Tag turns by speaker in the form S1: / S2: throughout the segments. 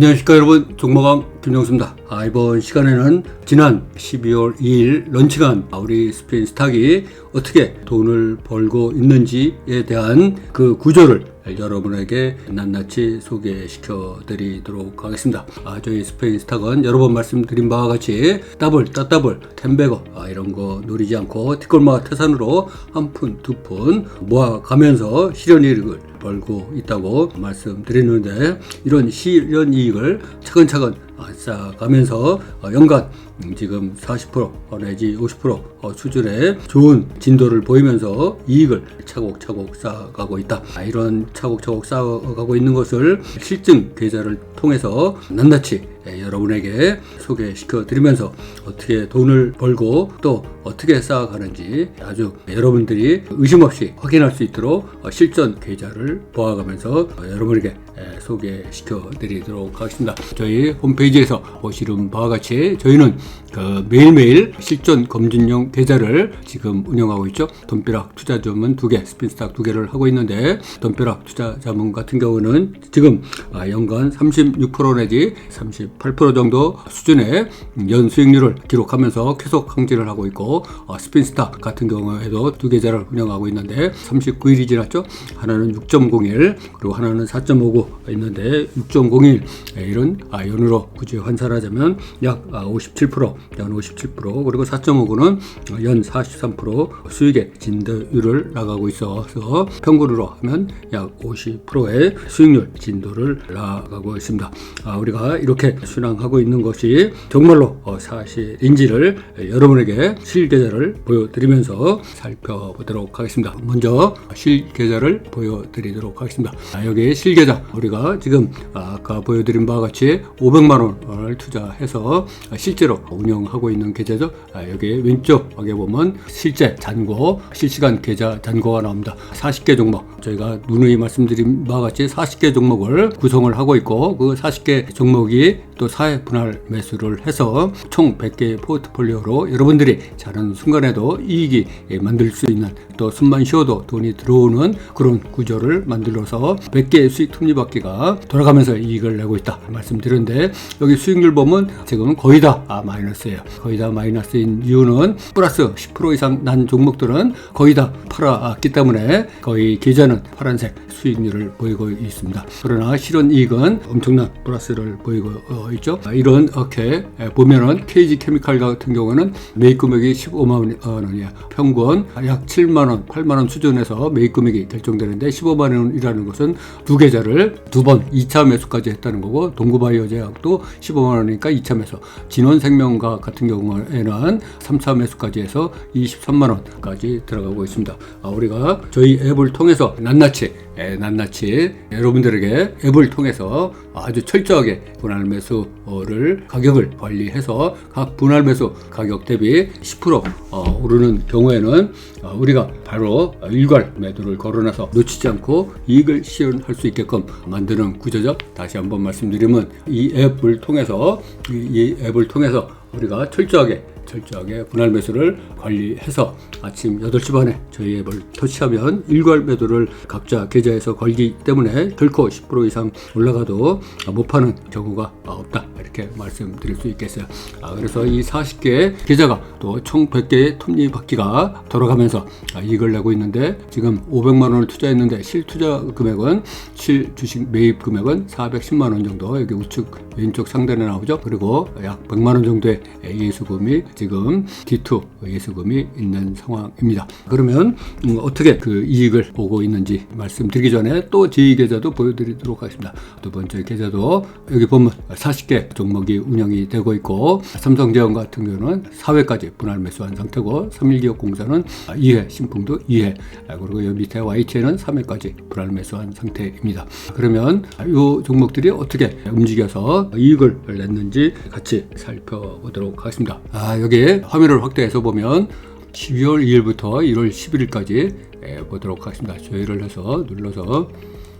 S1: 안녕하십니까 여러분. 종목왕 김정수입니다. 아, 이번 시간에는 지난 12월 2일 런칭한 우리 스페인 스탁이 어떻게 돈을 벌고 있는지에 대한 그 구조를 여러분에게 낱낱이 소개시켜 드리도록 하겠습니다. 아, 저희 스페인 스탁은 여러 번 말씀드린 바와 같이 더블, 따더블, 텐베거 아, 이런 거 노리지 않고 티끌마 태산으로 한 푼, 두 푼 모아가면서 실현 이익을 벌고 있다고 말씀드리는데 이런 실현 이익을 차근차근 쌓아가면서 연간 지금 40% 내지 50% 수준의 좋은 진도를 보이면서 이익을 차곡차곡 쌓아가고 있다. 이런 차곡차곡 쌓아가고 있는 것을 실증 계좌를 통해서 낱낱이 여러분에게 소개시켜 드리면서 어떻게 돈을 벌고 또 어떻게 쌓아가는지 아주 여러분들이 의심 없이 확인할 수 있도록 실전 계좌를 보아가면서 여러분에게 소개시켜 드리도록 하겠습니다. 저희 홈페이지에서 보시는 바와 같이 저희는 그 매일매일 실전 검진용 계좌를 지금 운영하고 있죠. 돈벼락 투자자문 두 개, 스핀스탁 두 개를 하고 있는데 돈벼락 투자 자문 같은 경우는 지금 연간 36% 내지 38% 정도 수준의 연 수익률을 기록하면서 계속 항진을 하고 있고 스핀스탁 같은 경우에도 두 계좌를 운영하고 있는데 39일이 지났죠. 하나는 6.01 그리고 하나는 4.59 있는데 6.01 이런 연으로 굳이 환산하자면 약 57%, 연 57% 그리고 4.59는 연 43% 수익의 진도율을 나가고 있어서 평균으로 하면 약 50%의 수익률 진도를 나가고 있습니다. 아, 우리가 이렇게 순항하고 있는 것이 정말로 어, 사실인지를 여러분에게 실계좌를 보여드리면서 살펴보도록 하겠습니다. 먼저 실계좌를 보여드리도록 하겠습니다. 아, 여기 실계좌 우리가 지금 아까 보여드린 바와 같이 500만 원을 투자해서 실제로 운영하고 있는 계좌죠. 아, 여기 왼쪽에 보면 실제 잔고 실시간 계좌 잔고가 나옵니다. 40개 종목 저희가 누누이 말씀드린 바와 같이 40개 종목을 구성을 하고 있고 그 40개 종목이 또 사회 분할 매수를 해서 총 100개 포트폴리오로 여러분들이 자는 순간에도 이익이 만들 수 있는 또 숨만 쉬어도 돈이 들어오는 그런 구조를 만들어서 100개 수익 톱니바퀴가 돌아가면서 이익을 내고 있다 말씀드렸는데 여기 수익률 보면 지금 거의 다 아, 마이너스예요. 거의 다 마이너스인 이유는 플러스 10% 이상 난 종목들은 거의 다 팔았기 때문에 거의 계좌는 파란색 수익률을 보이고 있습니다. 그러나 실현 이익은 엄청난 플러스를 보이고 있죠. 이런 이렇게 보면은 KG 케미칼 같은 경우는 매입 금액이 15만 원이야. 평균 약 7만 원, 8만 원 수준에서 매입 금액이 결정되는데 15만 원이라는 것은 두 계좌를 두 번 2차 매수까지 했다는 거고 동구바이오 제약도 15만 원이니까 2차 매수. 진원생명과 같은 경우에는 3차 매수까지 해서 23만 원까지 들어가고 있습니다. 아, 우리가 저희 앱을 통해서 낱낱이 낱낱이 여러분들에게 앱을 통해서 아주 철저하게 분할 매수를 가격을 관리해서 각 분할 매수 가격 대비 10% 어, 오르는 경우에는 어, 우리가 바로 일괄 매도를 걸어놔서 놓치지 않고 이익을 실현할 수 있게끔 만드는 구조죠. 다시 한번 말씀드리면 이 앱을 통해서 이 앱을 통해서 우리가 철저하게 철저하게 분할 매수를 관리해서 아침 8시 반에 저희 앱을 터치하면 일괄 매도를 각자 계좌에서 걸기 때문에 결코 10% 이상 올라가도 못 파는 경우가 없다. 이렇게 말씀드릴 수 있겠어요. 아, 그래서 이 40개 계좌가 또 총 100개의 톱니 바퀴가 돌아가면서 이익을 내고 있는데 지금 500만 원을 투자했는데 실투자 금액은 실 주식 매입 금액은 410만 원 정도 여기 우측 왼쪽 상단에 나오죠. 그리고 약 100만 원 정도의 예수금이 지금 D2 예수금이 있는 상황입니다. 그러면 음, 어떻게 그 이익을 보고 있는지 말씀드리기 전에 또 제2 계좌도 보여드리도록 하겠습니다. 두 번째 계좌도 여기 보면 40개 종목이 운영이 되고 있고 삼성제약 같은 경우는 4회까지 분할 매수한 상태고 3일기업공사는 2회 신풍도 2회 그리고 여기 밑에 YTN은 3회까지 분할 매수한 상태입니다. 그러면 이 종목들이 어떻게 움직여서 이익을 냈는지 같이 살펴보도록 하겠습니다. 아, 여기 화면을 확대해서 보면 12월 2일부터 1월 11일까지 보도록 하겠습니다. 조회를 해서 눌러서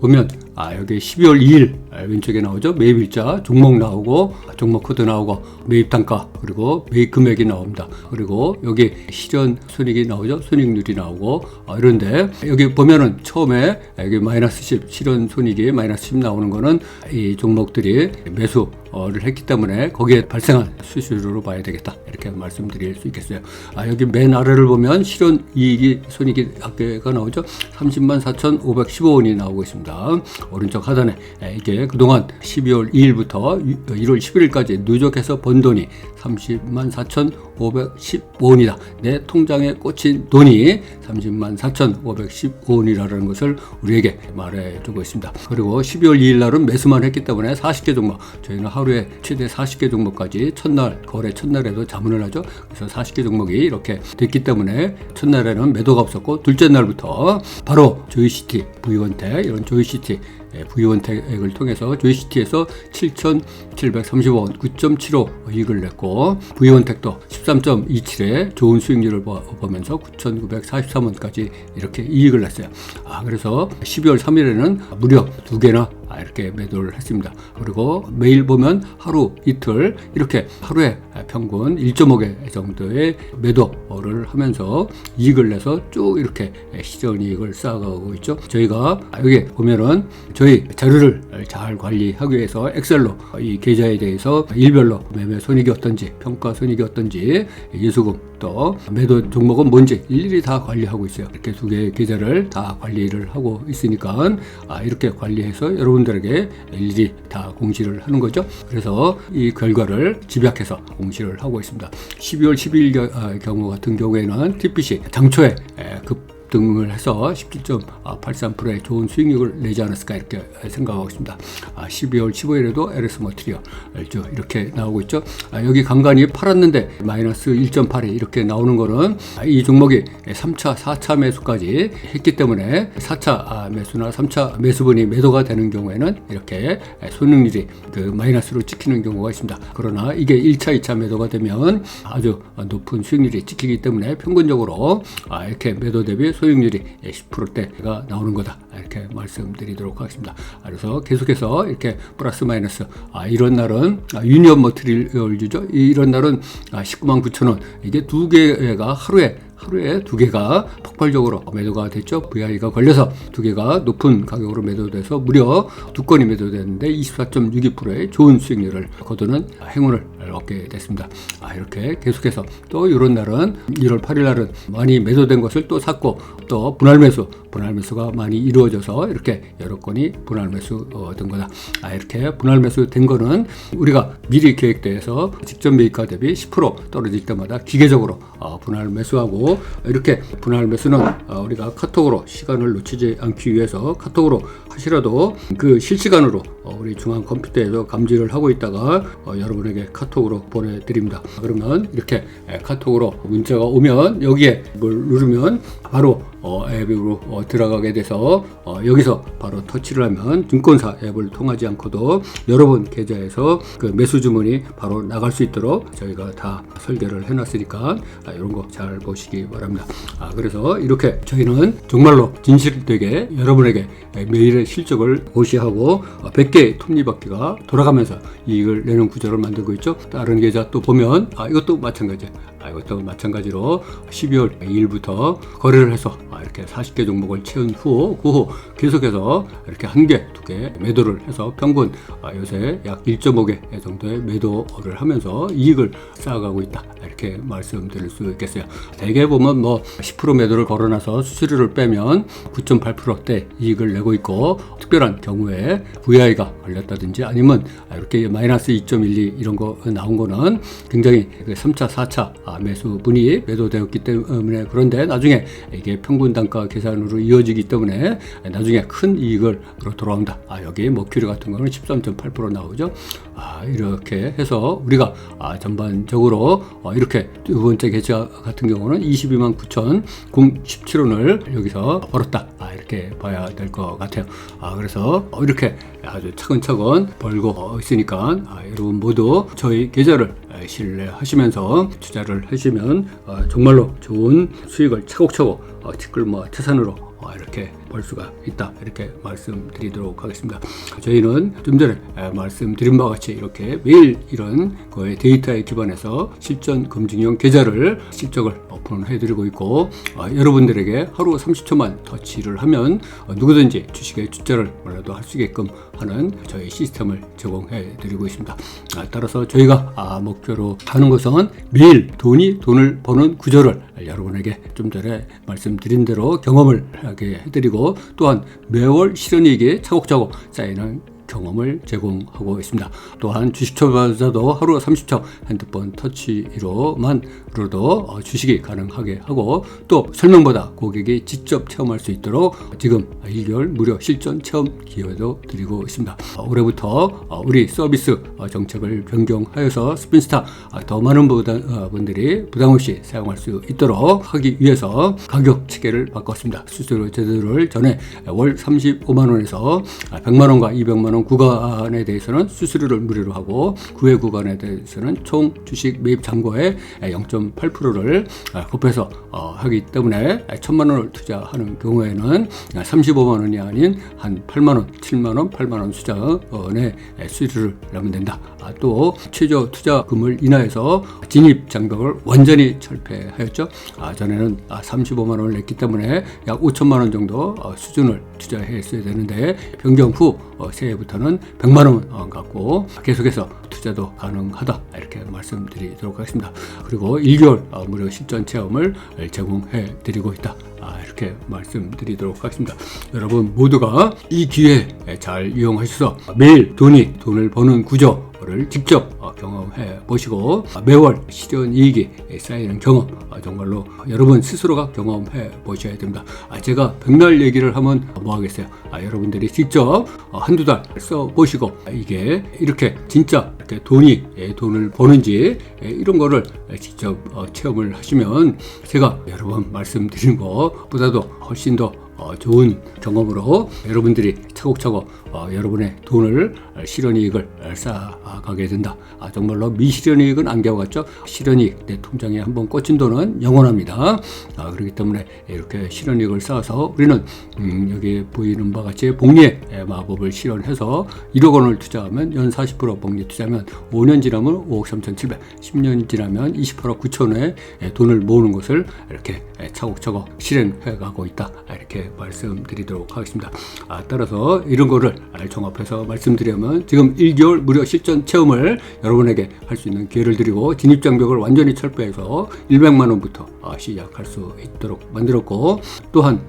S1: 보면 아 여기 12월 2일 아, 왼쪽에 나오죠? 매입 일자 종목 나오고 종목 코드 나오고 매입 단가 그리고 매입 금액이 나옵니다. 그리고 여기 실현 손익이 나오죠? 손익률이 나오고 아, 이런데 여기 보면은 처음에 여기 마이너스 10 실현 손익이 마이너스 10 나오는 거는 이 종목들이 매수 를 했기 때문에 거기에 발생한 수수료로 봐야 되겠다. 이렇게 말씀드릴 수 있겠어요. 아 여기 맨 아래를 보면 실현 이익이 손익이 아까가 나오죠? 30만 4,515원이 나오고 있습니다. 오른쪽 하단에 에, 이게 그동안 12월 2일부터 1월 11일까지 누적해서 번 돈이 30만 4,515원이다. 내 통장에 꽂힌 돈이 30만 4,515원이라는 것을 우리에게 말해주고 있습니다. 그리고 12월 2일 날은 매수만 했기 때문에 40개 종목, 저희는 하루에 최대 40개 종목까지 첫날, 거래 첫날에도 자문을 하죠. 그래서 40개 종목이 이렇게 됐기 때문에 첫날에는 매도가 없었고, 둘째 날부터 바로 조이시티, 부이원태, 이런 조이시티, 예, 부의원택을 통해서 조이시티에서 7,735원 9.75 이익을 냈고 부의원택도 13.27에 좋은 수익률을 보- 보면서 9,943원까지 이렇게 이익을 냈어요. 아 그래서 12월 3일에는 무려 두 개나 아, 이렇게 매도를 했습니다. 그리고 매일 보면 하루 이틀 이렇게 하루에 평균 1.5개 정도의 매도를 하면서 이익을 내서 쭉 이렇게 시전 이익을 쌓아가고 있죠. 저희가 여기 보면은 저희 자료를 잘 관리하기 위해서 엑셀로 이 계좌에 대해서 일별로 매매 손익이 어떤지 평가 손익이 어떤지 예수금 또 매도 종목은 뭔지 일일이 다 관리하고 있어요. 이렇게 두 개의 계좌를 다 관리를 하고 있으니까 아, 이렇게 관리해서 여러분 들에게 일일이 다 공시를 하는 거죠. 그래서 이 결과를 집약해서 공시를 하고 있습니다. 12월 12일 겨- 아, 경우 같은 경우에는 TPC 당초에 에, 급 등을 해서 17.83%의 좋은 수익률을 내지 않았을까 이렇게 생각하고 있습니다. 아, 12월 15일에도 LS 머티리얼 이렇게 나오고 있죠. 아, 여기 간간히 팔았는데 마이너스 1.8이 이렇게 나오는 거는 아, 이 종목이 3차, 4차 매수까지 했기 때문에 4차 매수나 3차 매수분이 매도가 되는 경우에는 이렇게 손익률이 그 마이너스로 찍히는 경우가 있습니다. 그러나 이게 1차, 2차 매도가 되면 아주 높은 수익률이 찍히기 때문에 평균적으로 아, 이렇게 매도 대비 소익률이 10%대가 나오는 거다 이렇게 말씀드리도록 하겠습니다. 아, 그래서 계속해서 이렇게 플러스 마이너스 아, 이런 날은 아, 유니언 머트리얼주죠. 이런 날은 아, 19만 9천 원 이게 두 개가 하루에 하루에 두 개가 폭발적으로 매도가 됐죠. VI가 걸려서 두 개가 높은 가격으로 매도돼서 무려 두 건이 매도됐는데 24.62%의 좋은 수익률을 거두는 행운을 얻게 됐습니다. 아, 이렇게 계속해서 또 이런 날은 1월 8일 날은 많이 매도된 것을 또 샀고 또 분할 매수, 분할 매수가 많이 이루어져서 이렇게 여러 건이 분할 매수 된 거다. 아, 이렇게 분할 매수 된 거는 우리가 미리 계획돼서 직전 매입가 대비 10% 떨어질 때마다 기계적으로 어, 분할 매수하고 이렇게 분할 매수는 어, 우리가 카톡으로 시간을 놓치지 않기 위해서 카톡으로 하시라도 그 실시간으로 어, 우리 중앙 컴퓨터에서 감지를 하고 있다가 어, 여러분에게 카톡으로 보내드립니다. 그러면 이렇게 에, 카톡으로 문자가 오면 여기에 뭘 누르면 바로 어, 앱으로 어, 들어가게 돼서 어, 여기서 바로 터치를 하면 증권사 앱을 통하지 않고도 여러분 계좌에서 그 매수 주문이 바로 나갈 수 있도록 저희가 다 설계를 해놨으니까 아, 이런 거 잘 보시기 바랍니다. 아, 그래서 이렇게 저희는 정말로 진실되게 여러분에게 매일의 실적을 고시하고 100개의 톱니바퀴가 돌아가면서 이익을 내는 구조를 만들고 있죠. 다른 계좌 또 보면 아, 이것도 마찬가지. 아, 이것도 마찬가지로 12월 2일부터 거래를 해서 아, 이렇게 40개 종목을 채운 후, 그 후 계속해서 이렇게 한 개, 두 개 매도를 해서 평균 아, 요새 약 1.5개 정도의 매도를 하면서 이익을 쌓아가고 있다. 이렇게 말씀드릴 수 있겠어요. 대개 보면 뭐 10% 매도를 걸어놔서 수수료를 빼면 9.8%대 이익을 내고 있고 특별한 경우에 VI가 걸렸다든지 아니면 이렇게 마이너스 2.12 이런 거 나온 거는 굉장히 그 3차, 4차 아, 매수분이 매도되었기 때문에 그런데 나중에 이게 평균 단가 계산으로 이어지기 때문에 나중에 큰 이익을 돌아온다. 아, 여기 머큐리 같은 거는 13.8% 나오죠. 아, 이렇게 해서 우리가 아, 전반적으로 어, 이렇게 두 번째 계좌 같은 경우는 22만 9,017원을 여기서 벌었다. 아, 이렇게 봐야 될 것 같아요. 아, 그래서 어, 이렇게 아주 차근차근 벌고 있으니까 아, 여러분 모두 저희 계좌를 신뢰하시면서 투자를 하시면 어, 정말로 좋은 수익을 차곡차곡 어, 티끌 뭐 태산으로 어, 이렇게 볼 수가 있다 이렇게 말씀드리도록 하겠습니다. 저희는 좀 전에 에, 말씀드린 바와 같이 이렇게 매일 이런 거의 데이터에 기반해서 실전 검증형 계좌를 실적을 오픈해드리고 있고 어, 여러분들에게 하루 30초만 터치를 하면 어, 누구든지 주식의 주자를 몰라도 할 수 있게끔 하는 저희 시스템을 제공해드리고 있습니다. 아, 따라서 저희가 아, 목표로 하는 것은 매일 돈이 돈을 버는 구조를 여러분에게 좀 전에 말씀드린 대로 경험을 하게 해드리고 또한 매월 실현이익이 차곡차곡 쌓이는 경험을 제공하고 있습니다. 또한 주식처마저도 하루 30초 핸드폰 터치로만으로도 어, 주식이 가능하게 하고 또 설명보다 고객이 직접 체험할 수 있도록 지금 1개월 무료 실전 체험 기회도 드리고 있습니다. 어, 올해부터 어, 우리 서비스 어, 정책을 변경하여서 스핀스타 어, 더 많은 분들이 부담 없이 사용할 수 있도록 하기 위해서 가격 체계를 바꿨습니다. 수수료 제도를 전에 월 35만 원에서 100만 원과 200만 원 구간에 대해서는 수수료를 무료로 하고 구외 구간에 대해서는 총 주식 매입 잔고의 0.8%를 곱해서 어, 하기 때문에 1000만 원을 투자하는 경우에는 35만 원이 아닌 한 8만 원, 7만 원, 8만 원 수자원의 수수료를 내면 된다. 아, 또 최저 투자금을 인하여서 진입 장벽을 완전히 철폐하였죠. 아, 전에는 35만 원을 냈기 때문에 약 5천만 원 정도 어, 수준을 투자했어야 되는데 변경 후 어, 새해부터는 100만 원 어, 갖고 계속해서 투자도 가능하다 이렇게 말씀드리도록 하겠습니다. 그리고 1개월 어, 무료 실전 체험을 제공해 드리고 있다. 아, 이렇게 말씀드리도록 하겠습니다. 여러분 모두가 이 기회 잘 이용하셔서 매일 돈이 돈을 버는 구조 를 직접 어, 경험해 보시고 아, 매월 실현 이익이 쌓이는 경험 아, 정말로 여러분 스스로가 경험해 보셔야 됩니다. 아, 제가 백날 얘기를 하면 뭐 하겠어요? 아, 여러분들이 직접 어, 한두 달 써 보시고 아, 이게 이렇게 진짜 돈이 예, 돈을 버는지 예, 이런 거를 직접 어, 체험을 하시면 제가 여러 번 말씀드린 것보다도 훨씬 더 어, 좋은 경험으로 여러분들이 차곡차곡 어, 여러분의 돈을 실현이익을 쌓아가게 된다. 아, 정말로 미실현이익은 안겨왔죠. 실현이익 내 통장에 한번 꽂힌 돈은 영원합니다. 아, 그렇기 때문에 이렇게 실현이익을 쌓아서 우리는 음, 여기 보이는 바와 같이 복리의 마법을 실현해서 1억 원을 투자하면 연 40% 복리 투자하면 5년 지나면 5억 3,700, 10년 지나면 28억 9천에 돈을 모으는 것을 이렇게 차곡차곡 실행해가고 있다. 이렇게 말씀드리도록 하겠습니다. 아, 따라서 이런 거를 종합해서 말씀드리면 지금 1개월 무료 실전 체험을 여러분에게 할 수 있는 기회를 드리고 진입 장벽을 완전히 철폐해서 100만 원부터 아, 시작할 수 있도록 만들었고 또한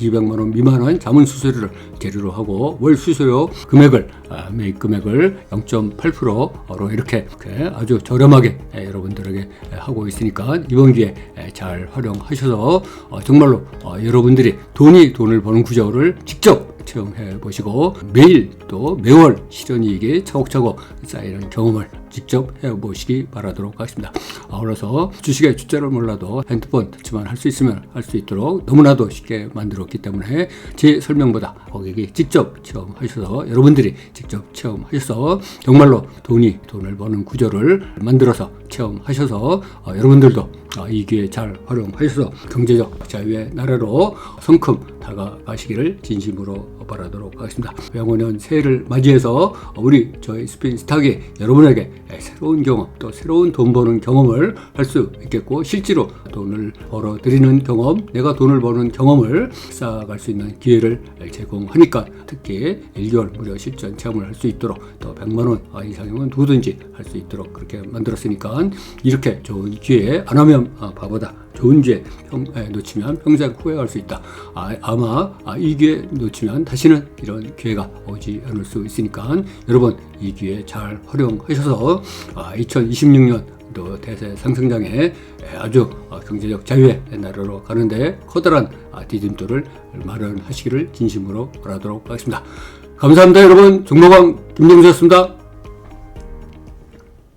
S1: 200만 원 미만은 자문 수수료를 재료로 하고 월 수수료 금액을 아, 매입 금액을 0.8%로 이렇게 아주 저렴하게 여러분들에게 하고 있으니까 이번 기회에 잘 활용하셔서 어, 정말로 어, 여러분들이 돈이 돈을 버는 구조를 직접 체험해 보시고 매일 또 매월 실현이익이 차곡차곡 쌓이는 경험을 직접 해보시기 바라도록 하겠습니다. 아울러서 주식의 주자를 몰라도 핸드폰 터치만 할 수 있으면 할 수 있도록 너무나도 쉽게 만들었기 때문에 제 설명보다 고객이 직접 체험하셔서 여러분들이 직접 체험하셔서 정말로 돈이 돈을 버는 구조를 만들어서 체험하셔서 어, 여러분들도 어, 이 기회 잘 활용하셔서 경제적 자유의 나라로 성큼 다가가시기를 진심으로 바라도록 하겠습니다. 양호년 새해를 맞이해서 우리 저희 스페인 스탁이 여러분에게 새로운 경험 또 새로운 돈 버는 경험을 할 수 있겠고 실제로 돈을 벌어 드리는 경험 내가 돈을 버는 경험을 쌓아갈 수 있는 기회를 제공하니까 특히 1개월 무료 실전 체험을 할 수 있도록 또 100만 원 이상이면 누구든지 할 수 있도록 그렇게 만들었으니까 이렇게 좋은 기회에 안 하면 아, 바보다 좋은 기회 평, 에, 놓치면 평생 후회할 수 있다. 아, 마 아, 이 기회 놓치면 다시는 이런 기회가 오지 않을 수 있으니까 여러분 이 기회 잘 활용하셔서 아, 2026년 또 대세 상승장에 아주 어, 경제적 자유의 나라로 가는데 커다란 아, 디딤돌을 마련하시기를 진심으로 바라도록 하겠습니다. 감사합니다 여러분. 종로광 김정수였습니다.